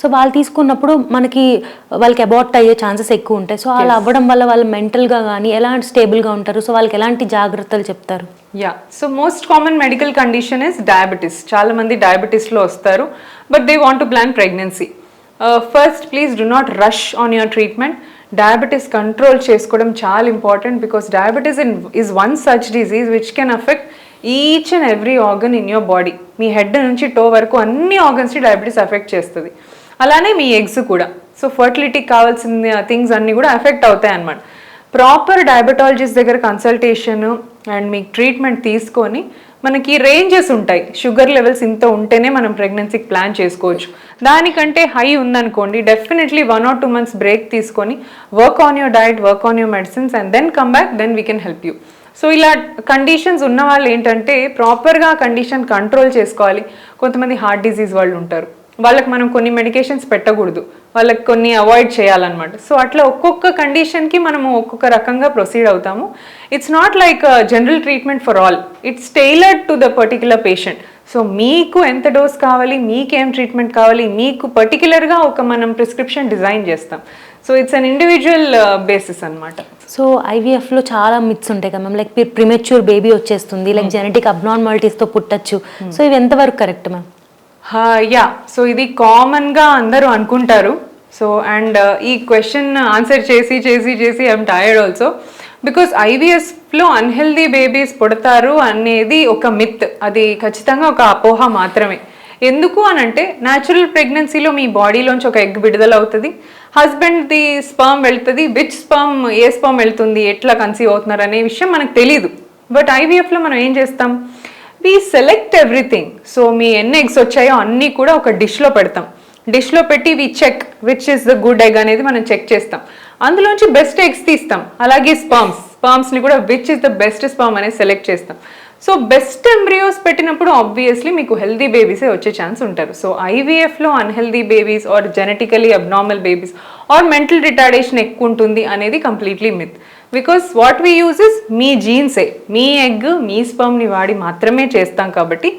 So వాళ్ళు తీసుకున్నప్పుడు మనకి వాళ్ళకి అబార్ట్ అయ్యే ఛాన్సెస్ ఎక్కువ ఉంటాయి. సో అలా అవ్వడం వల్ల వాళ్ళు మెంటల్గా కానీ ఎలాంటి స్టేబుల్గా ఉంటారు? సో వాళ్ళకి ఎలాంటి జాగ్రత్తలు చెప్తారు? Yeah so most common medical condition is diabetes చాలా మంది డయాబెటీస్లో వస్తారు. But they want to plan pregnancy first please do not rush on your treatment diabetes control చేసుకోవడం చాలా important because diabetes in is one such disease which can affect each and every organ in your body me head నుంచి toe వరకు అన్ని ఆర్గన్స్ని diabetes affect చేస్తుంది. అలానే మీ eggs కూడా. So ఫర్టిలిటీకి కావాల్సిన things అన్నీ కూడా ఎఫెక్ట్ అవుతాయి అనమాట ప్రాపర్ డయాబెటాలజిస్ట్ దగ్గర కన్సల్టేషన్ అండ్ మీకు ట్రీట్మెంట్ తీసుకొని మనకి రేంజెస్ ఉంటాయి. షుగర్ లెవెల్స్ ఇంత ఉంటేనే మనం ప్రెగ్నెన్సీకి ప్లాన్ చేసుకోవచ్చు. దానికంటే హై ఉందనుకోండి definitely one or two months break తీసుకొని work on your diet work on your medicines and then come back then we can help you so ఇలా కండిషన్స్ ఉన్న వాళ్ళు ఏంటంటే ప్రాపర్గా కండిషన్ కంట్రోల్ చేసుకోవాలి. కొంతమంది హార్ట్ డిసీజ్ వాళ్ళు ఉంటారు. వాళ్ళకి మనం కొన్ని మెడికేషన్స్ పెట్టకూడదు. వాళ్ళకి కొన్ని అవాయిడ్ చేయాలన్నమాట. సో అట్లా ఒక్కొక్క కండిషన్కి మనము ఒక్కొక్క రకంగా ప్రొసీడ్ అవుతాము. It's not like general treatment for all it's tailored to the particular patient so మీకు ఎంత డోస్ కావాలి మీకేం ట్రీట్మెంట్ కావాలి మీకు పర్టికులర్గా ఒక మనం ప్రిస్క్రిప్షన్ డిజైన్ చేస్తాం. So it's an individual basis అన్నమాట. సో ఐవీఎఫ్లో చాలా మిత్స్ ఉంటాయి కదా మ్యామ్ లైక్ ప్రిమెచ్యూర్ బేబీ వచ్చేస్తుంది. లైక్ జెనెటిక్ అబ్నార్మాలిటీస్తో పుట్టచ్చు. సో ఇవి ఎంతవరకు కరెక్ట్ మ్యామ్ యా సో ఇది కామన్గా అందరూ అనుకుంటారు. సో అండ్ uh, ఈ క్వశ్చన్ ఆన్సర్ చేసి చేసి చేసి ఐఎమ్ టైర్డ్ ఆల్సో బికాస్ ఐవీఎస్లో అన్హెల్దీ బేబీస్ పుడతారు అనేది ఒక మిత్ అది ఖచ్చితంగా ఒక అపోహ మాత్రమే. ఎందుకు అని అంటే న్యాచురల్ ప్రెగ్నెన్సీలో మీ బాడీలోంచి ఒక ఎగ్ విడుదల అవుతుంది హస్బెండ్ది స్పర్మ్ వెళ్తుంది. విచ్ స్పర్మ్ ఏ స్పర్మ్ వెళ్తుంది? ఎట్లా కన్సీవ్ అవుతున్నారు? అనే విషయం మనకు తెలియదు బట్ ఐవీఎఫ్లో మనం ఏం చేస్తాం? వి సెలెక్ట్ ఎవ్రీథింగ్ సో మీ ఎన్ని ఎగ్స్ వచ్చాయో అన్నీ కూడా ఒక డిష్లో పెడతాం. డిష్లో పెట్టి we check which is the good egg అనేది మనం చెక్ చేస్తాం. అందులోంచి బెస్ట్ ఎగ్స్ తీస్తాం. అలాగే స్పామ్స్ స్పామ్స్ని కూడా which is the best sperm అనేది సెలెక్ట్ చేస్తాం. సో బెస్ట్ ఎంబ్రియోస్ పెట్టినప్పుడు ఆబ్వియస్లీ మీకు హెల్దీ బేబీసే వచ్చే ఛాన్స్ ఉంటారు. So ఐవీఎఫ్లో unhealthy babies or genetically abnormal babies or mental retardation ఎక్కువ ఉంటుంది అనేది completely myth because what we use is మీ జీన్సే మీ ఎగ్ మీ స్పర్మ్ని వాడి మాత్రమే చేస్తాం కాబట్టి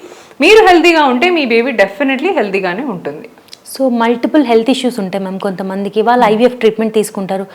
మీరు హెల్తీగా ఉంటే మీ బేబీ డెఫినెట్లీ హెల్తీగానే ఉంటుంది. సో మల్టిపుల్ హెల్త్ ఇష్యూస్ ఉంటాయి మ్యామ్ కొంతమందికి. వాళ్ళు ఐవీఎఫ్ ట్రీట్మెంట్ తీసుకుంటారు.